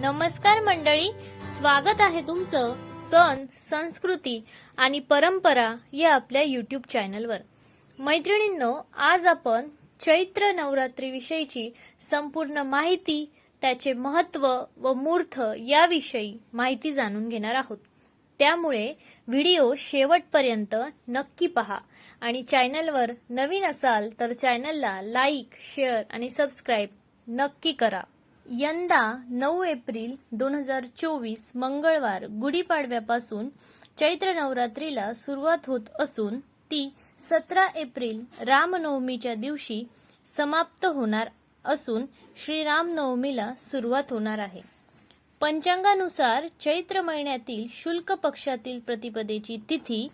नमस्कार मंडळी स्वागत आहे तुमचं सण संस्कृती आणि परंपरा या आपल्या युट्यूब चॅनलवर मैत्रिणींनो आज आपण चैत्र नवरात्रीविषयीची संपूर्ण माहिती त्याचे महत्त्व व मूर्थ याविषयी माहिती जाणून घेणार आहोत. त्यामुळे व्हिडिओ शेवटपर्यंत नक्की पहा आणि चॅनलवर नवीन असाल तर चॅनलला लाईक शेअर आणि सबस्क्राईब नक्की करा. यंदा नऊ एप्रिल दोन हजार चोवीस मंगळवार गुढीपाडव्यापासून चैत्र नवरात्रीला सुरुवात होत असून ती सतरा एप्रिल रामनवमीच्या दिवशी समाप्त होणार असून श्रीरामनवमीला सुरुवात होणार आहे. पंचांगानुसार चैत्र महिन्यातील शुल्क पक्षातील प्रतिपदेची तिथी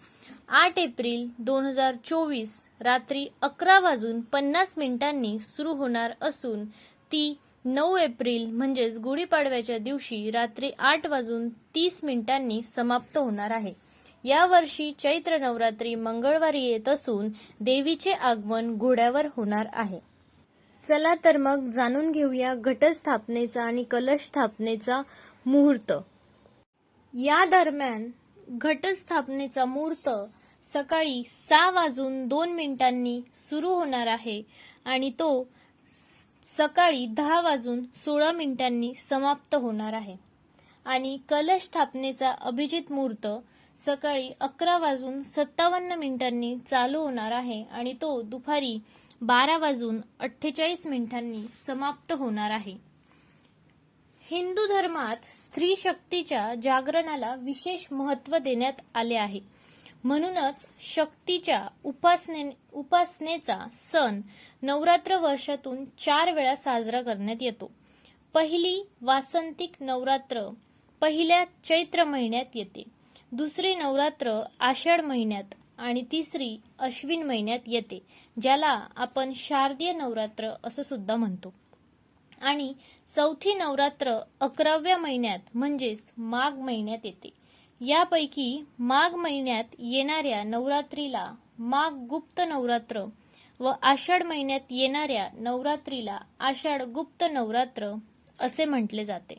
आठ एप्रिल दोन हजार चोवीस रात्री अकरा वाजून पन्नास मिनिटांनी सुरू होणार असून ती नऊ एप्रिल म्हणजेच गुढीपाडव्याच्या दिवशी रात्री आठ वाजून तीस मिनिटांनी समाप्त होणार आहे. यावर्षी चैत्र नवरात्री मंगळवारी येत असून देवीचे आगमन घोड्यावर होणार आहे. चला तर मग जाणून घेऊया घटस्थापनेचा आणि कलश स्थापनेचा मुहूर्त. या दरम्यान घटस्थापनेचा मुहूर्त सकाळी सहा वाजून दोन मिनिटांनी सुरू होणार आहे आणि तो सकाळी दहा वाजून सोळा मिनिटांनी समाप्त होणार आहे. आणि कलश स्थापनेचा अभिजित मुहूर्त सकाळी अकरा वाजून सत्तावन्न मिनिटांनी चालू होणार आहे आणि तो दुपारी बारा वाजून अठ्ठेचाळीस मिनिटांनी समाप्त होणार आहे. हिंदू धर्मात स्त्री शक्तीच्या जागरणाला विशेष महत्त्व देण्यात आले आहे. म्हणूनच शक्तीच्या उपासने उपासनेचा सण नवरात्र वर्षातून चार वेळा साजरा करण्यात येतो. पहिली वासंतिक नवरात्र पहिल्या चैत्र महिन्यात येते. दुसरी नवरात्र आषाढ महिन्यात आणि तिसरी अश्विन महिन्यात येते ज्याला आपण शारदीय नवरात्र असं सुद्धा म्हणतो. आणि चौथी नवरात्र अकराव्या महिन्यात म्हणजेच माघ महिन्यात येते. यापैकी माघ महिन्यात येणाऱ्या नवरात्रीला माघ गुप्त नवरात्र व आषाढ महिन्यात येणाऱ्या नवरात्रीला आषाढ गुप्त नवरात्र असे म्हटले जाते.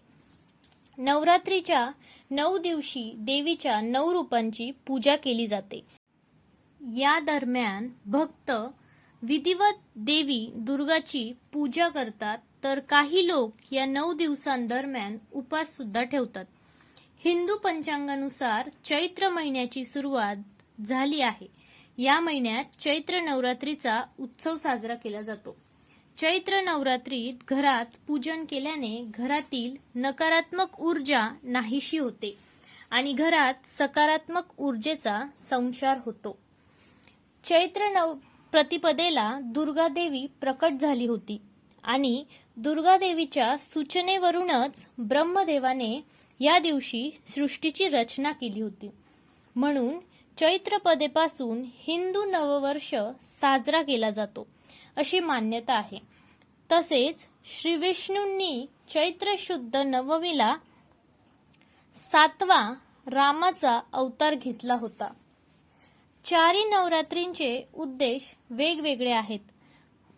नवरात्रीच्या नऊ दिवशी देवीच्या नऊ रूपांची पूजा केली जाते. या दरम्यान भक्त विधिवत देवी दुर्गाची पूजा करतात तर काही लोक या नऊ दिवसांदरम्यान उपास सुद्धा ठेवतात. हिंदू पंचांगानुसार चैत्र महिन्याची सुरुवात झाली आहे. या महिन्यात चैत्र नवरात्रीचा उत्सव साजरा केला जातो. चैत्र नवरात्रीत घरात पूजन केल्याने घरातील नकारात्मक ऊर्जा नाहीशी होते आणि घरात सकारात्मक ऊर्जेचा संचार होतो. चैत्र नव प्रतिपदेला दुर्गादेवी प्रकट झाली होती आणि दुर्गादेवीच्या सूचनेवरूनच ब्रह्मदेवाने या दिवशी सृष्टीची रचना केली होती. म्हणून चैत्रपदेपासून हिंदू नववर्ष साजरा केला जातो अशी मान्यता आहे. तसेच श्री विष्णूंनी चैत्र शुद्ध नवमीला सातवा रामाचा अवतार घेतला होता. चारी नवरात्रींचे उद्देश वेगवेगळे आहेत.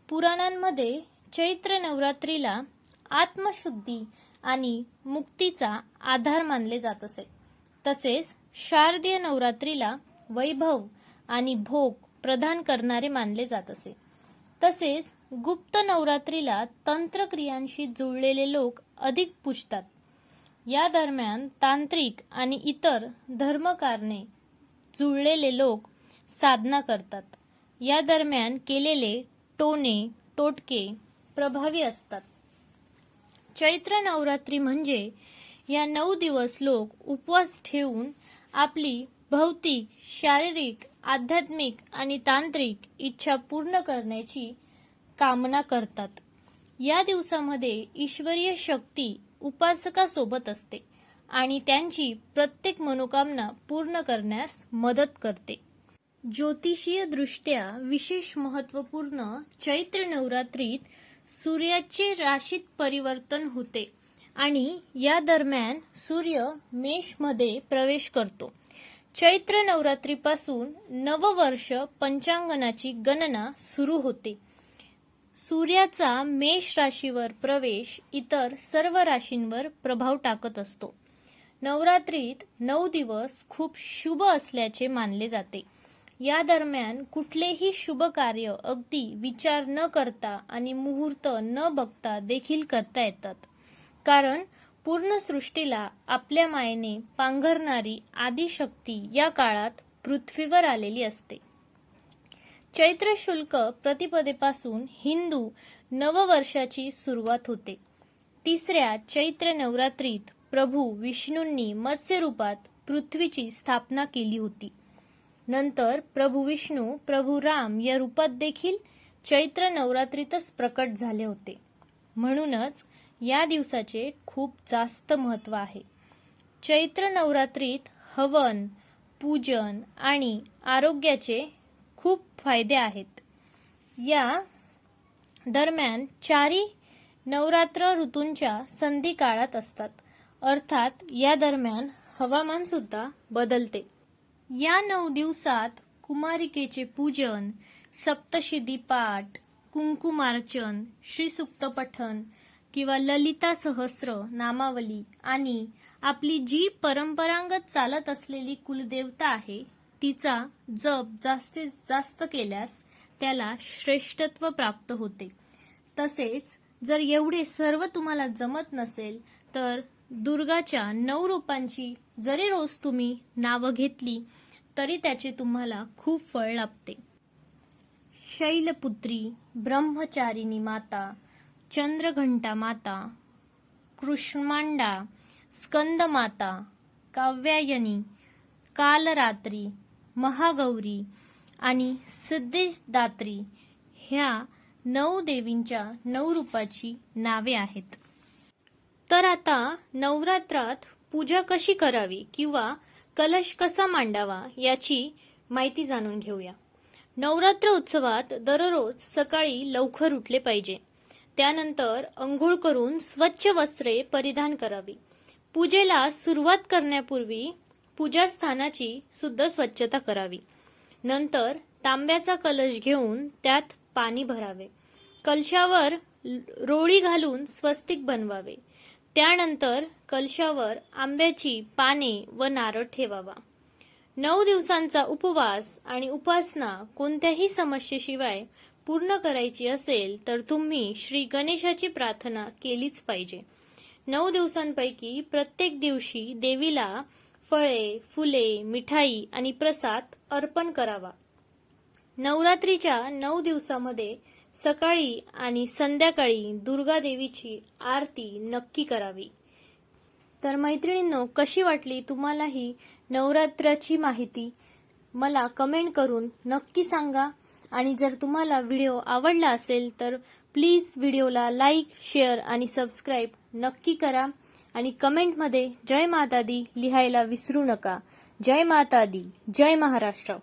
पुराणांमध्ये चैत्र नवरात्रीला आत्मशुद्धी आणि मुक्तीचा आधार मानले जात असे. तसेच शारदीय नवरात्रीला वैभव आणि भोग प्रदान करणारे मानले जात असे. तसेच गुप्त नवरात्रीला तंत्रक्रियांशी जुळलेले लोक अधिक पुजतात. या दरम्यान तांत्रिक आणि इतर धर्मकारणे जुळलेले लोक साधना करतात. या दरम्यान केलेले टोने टोटके प्रभावी असतात. चैत्र नवरात्री म्हणजे या नऊ दिवस लोक उपवास ठेवून आपली भौतिक शारीरिक आध्यात्मिक आणि तांत्रिक इच्छा पूर्ण करण्याची कामना करतात. या दिवसामध्ये ईश्वरीय शक्ती उपासकासोबत असते आणि त्यांची प्रत्येक मनोकामना पूर्ण करण्यास मदत करते. ज्योतिषीय दृष्ट्या विशेष महत्त्वपूर्ण चैत्र नवरात्रीत सूर्याचे राशीत परिवर्तन होते आणि या दरम्यान सूर्य मेषमध्ये प्रवेश करतो. चैत्र नवरात्रीपासून नववर्ष पंचांगणाची गणना सुरू होते. सूर्याचा मेष राशीवर प्रवेश इतर सर्व राशींवर प्रभाव टाकत असतो. नवरात्रीत नऊ दिवस खूप शुभ असल्याचे मानले जाते. या दरम्यान कुठलेही शुभ कार्य अगदी विचार न करता आणि मुहूर्त न बघता देखील करता येतात. कारण पूर्ण सृष्टीला आपल्या मायेने पांघरणारी आदिशक्ती या काळात पृथ्वीवर आलेली असते. चैत्र शुल्क प्रतिपदेपासून हिंदू नववर्षाची सुरुवात होते. तिसऱ्या चैत्र नवरात्रीत प्रभू विष्णूंनी मत्स्य रूपात पृथ्वीची स्थापना केली होती. नंतर प्रभू विष्णू प्रभू राम या रूपात देखील चैत्र नवरात्रीतच प्रकट झाले होते. म्हणूनच या दिवसाचे खूप जास्त महत्त्व आहे. चैत्र नवरात्रीत हवन पूजन आणि आरोग्याचे खूप फायदे आहेत. या दरम्यान चारी नवरात्र ऋतूंच्या संधी काळात असतात. अर्थात या दरम्यान हवामान सुद्धा बदलते. या नऊ दिवसात कुमारिकेचे पूजन सप्तशिदी पाठ कुंकुमार्चन श्रीसुक्त पठन किंवा ललिता सहस्र नामावली आणि आपली जी परंपरागत चालत असलेली कुलदेवता आहे तिचा जप जास्तीत जास्त केल्यास त्याला श्रेष्ठत्व प्राप्त होते. तसेच जर एवढे सर्व तुम्हाला जमत नसेल तर दुर्गाच्या नऊ रूपांची जरी रोज तुम्ही नावं घेतली तरी त्याचे तुम्हाला खूप फळ लाभते. शैलपुत्री ब्रह्मचारिणी माता चंद्रघंटा माता कृष्मांडा स्कंदमाता काव्यायनी कालरात्री महागौरी आणि सिद्धिदात्री ह्या नऊ देवींच्या नऊ रूपाची नावे आहेत. तर आता नवरात्रात पूजा कशी करावी किंवा कलश कसा मांडावा याची माहिती जाणून घेऊया. नवरात्र उत्सवात दररोज सकाळी लवकर उठले पाहिजे. त्यानंतर अंघोळ करून स्वच्छ वस्त्रे परिधान करावी. पूजेला सुरुवात करण्यापूर्वी पूजास्थानाची सुद्धा स्वच्छता करावी. नंतर तांब्याचा कलश घेऊन त्यात पाणी भरावे. कलशावर रोळी घालून स्वस्तिक बनवावे. त्यानंतर कलशावर आंब्याची पाने व नारळ ठेवावा. नऊ दिवसांचा उपवास आणि उपासना कोणत्याही समस्येशिवाय पूर्ण करायची असेल तर तुम्ही श्री गणेशाची प्रार्थना केलीच पाहिजे. नऊ दिवसांपैकी प्रत्येक दिवशी देवीला फळे फुले मिठाई आणि प्रसाद अर्पण करावा. नवरात्रीच्या नऊ दिवसामध्ये सकाळी आणि संध्याकाळी दुर्गा देवीची आरती नक्की करावी. तर मैत्रिणींनो कशी वाटली तुम्हाला ही नवरात्राची माहिती? मला कमेंट करून नक्की सांगा. आणि जर तुम्हाला व्हिडिओ आवडला असेल तर प्लीज व्हिडिओला लाईक शेअर आणि सबस्क्राईब नक्की करा. आणि कमेंटमध्ये जय माता दी लिहायला विसरू नका. जय माता दी. जय महाराष्ट्र.